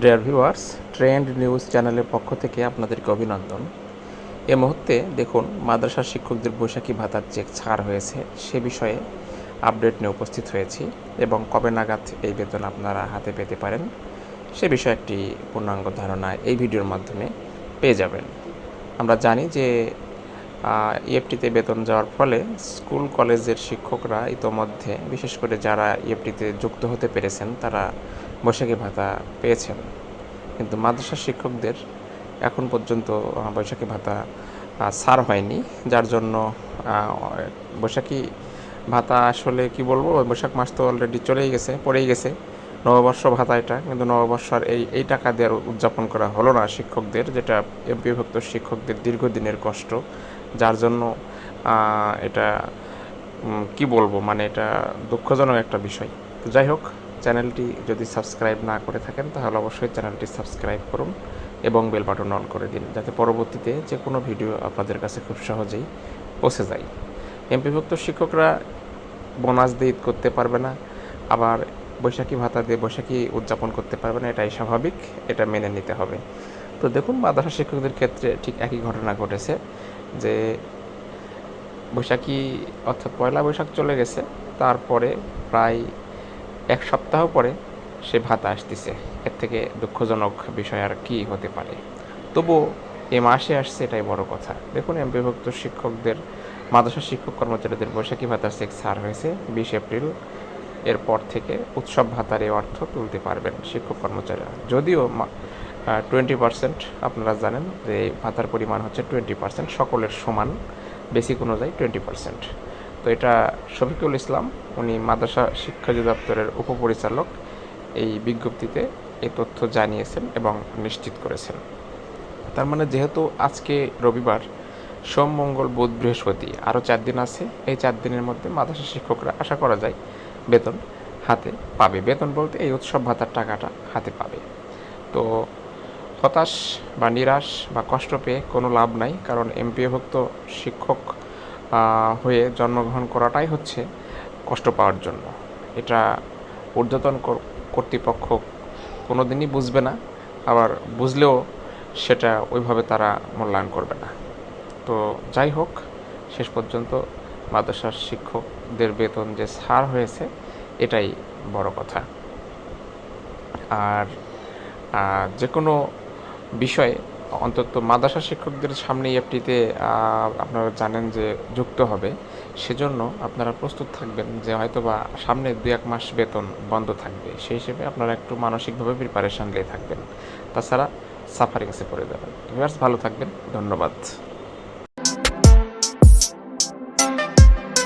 Dear viewers trend news চ্যানেলের পক্ষ থেকে আপনাদেরকে অভিনন্দন। এ মুহূর্তে দেখুন মাদ্রাসা শিক্ষকদের বৈশাখী ভাতার চেক ছাড় হয়েছে, সে বিষয়ে আপডেট নিয়ে উপস্থিত হয়েছি এবং কবে নাগাদ এই বেতন আপনারা হাতে পেতে পারেন, সে বিষয়ে একটি পূর্ণাঙ্গ ধারণা এই ভিডিওর মাধ্যমে পেয়ে যাবেন। আমরা জানি যে ইএফটিতে বেতন যাওয়ার ফলে স্কুল, কলেজের শিক্ষকরা ইতোমধ্যে, বিশেষ করে যারা ইএফটিতে যুক্ত হতে পেরেছেন, তারা বৈশাখী ভাতা পেয়েছেন। কিন্তু মাদ্রাসা শিক্ষকদের এখন পর্যন্ত বৈশাখী ভাতা সার হয়নি। যার জন্য বৈশাখী ভাতা আসলে কি বলব? বৈশাখ মাস তো অলরেডি চলেই গেছে, পড়েই গেছে। নববর্ষ ভাতা এটা, কিন্তু নববর্ষর এই এই টাকা দেওয়ার উদযাপন করা হলো না শিক্ষকদের, যেটা এমপিভুক্ত শিক্ষকদের দীর্ঘদিনের কষ্ট, যার জন্য এটা কি বলব মানে এটা দুঃখজনক একটা বিষয়। তো যাই হোক, চ্যানেলটি যদি সাবস্ক্রাইব না করে থাকেন, তাহলে অবশ্যই চ্যানেলটি সাবস্ক্রাইব করুন এবং বেল বাটন অন করে দিন, যাতে পরবর্তীতে যে কোনো ভিডিও আপনাদের কাছে খুব সহজেই পৌঁছে যায়। এমপিভুক্ত শিক্ষকরা বোনাস দিয়ে করতে পারবে না, আবার বৈশাখী ভাতা দিয়ে বৈশাখী উদযাপন করতে পারবে না, এটাই স্বাভাবিক, এটা মেনে নিতে হবে। তো দেখুন, মাদ্রাসা শিক্ষকদের ক্ষেত্রে ঠিক একই ঘটনা ঘটেছে যে বৈশাখী, অর্থাৎ পয়লা বৈশাখ চলে গেছে, তারপরে প্রায় এক সপ্তাহ পরে সে ভাতা আসতেছে। এর থেকে দুঃখজনক বিষয় আর কি হতে পারে। তবুও এ মাসে আসছে এটাই বড় কথা। দেখুন এমপিভুক্ত শিক্ষকদের, মাদ্রাসা শিক্ষক কর্মচারীদের বৈশাখী ভাতার চেক ছাড় হয়েছে, বিশ এপ্রিল। এরপর থেকে উৎসব ভাতার এই অর্থ তুলতে পারবেন শিক্ষক কর্মচারীরা। যদিও টোয়েন্টি পার্সেন্ট আপনারা জানেন যে এই ভাতার পরিমাণ হচ্ছে টোয়েন্টি পার্সেন্ট সকলের সমান, বেসিক অনুযায়ী টোয়েন্টি পার্সেন্ট তো এটা শফিকুল ইসলাম, উনি মাদ্রাসা শিক্ষা অধিদপ্তরের উপপরিচালক এই বিজ্ঞপ্তিতে এই তথ্য জানিয়েছেন এবং নিশ্চিত করেছেন। তার মানে যেহেতু আজকে রবিবার, সোম, মঙ্গল, বুধ, বৃহস্পতি, আরও চার দিন আছে, এই চার দিনের মধ্যে মাদ্রাসা শিক্ষকরা, আশা করা যায় বেতন হাতে পাবে। বেতন বলতে এই উৎসব ভাতার টাকাটা হাতে পাবে। তো হতাশ বা নিরাশ বা কষ্ট পেয়ে কোনো লাভ নাই, কারণ এমপিএভুক্ত শিক্ষক হয়ে জন্মগ্রহণ করাটাই হচ্ছে কষ্ট পাওয়ার জন্য। এটা ঊর্ধ্বতন কর্তৃপক্ষ কোনো দিনই বুঝবে না, আবার বুঝলেও সেটা ওইভাবে তারা মূল্যায়ন করবে না। তো যাই হোক, শেষ পর্যন্ত মাদ্রাসার শিক্ষকদের বেতন যে ছাড় হয়েছে, এটাই বড় কথা। আর যে কোনো বিষয়ে অন্তত মাদ্রাসা শিক্ষকদের সামনে এফটিতে আপনারা জানেন যে যুক্ত হবে, সেজন্য আপনারা প্রস্তুত থাকবেন যে হয়তো বা সামনে দু এক মাস বেতন বন্ধ থাকবে। সেই হিসেবে আপনারা একটু মানসিকভাবে প্রিপারেশান নিয়ে থাকবেন। তাছাড়া সাফারিংসে পড়ে যাবেন। ভিউয়ার্স ভালো থাকবেন। ধন্যবাদ।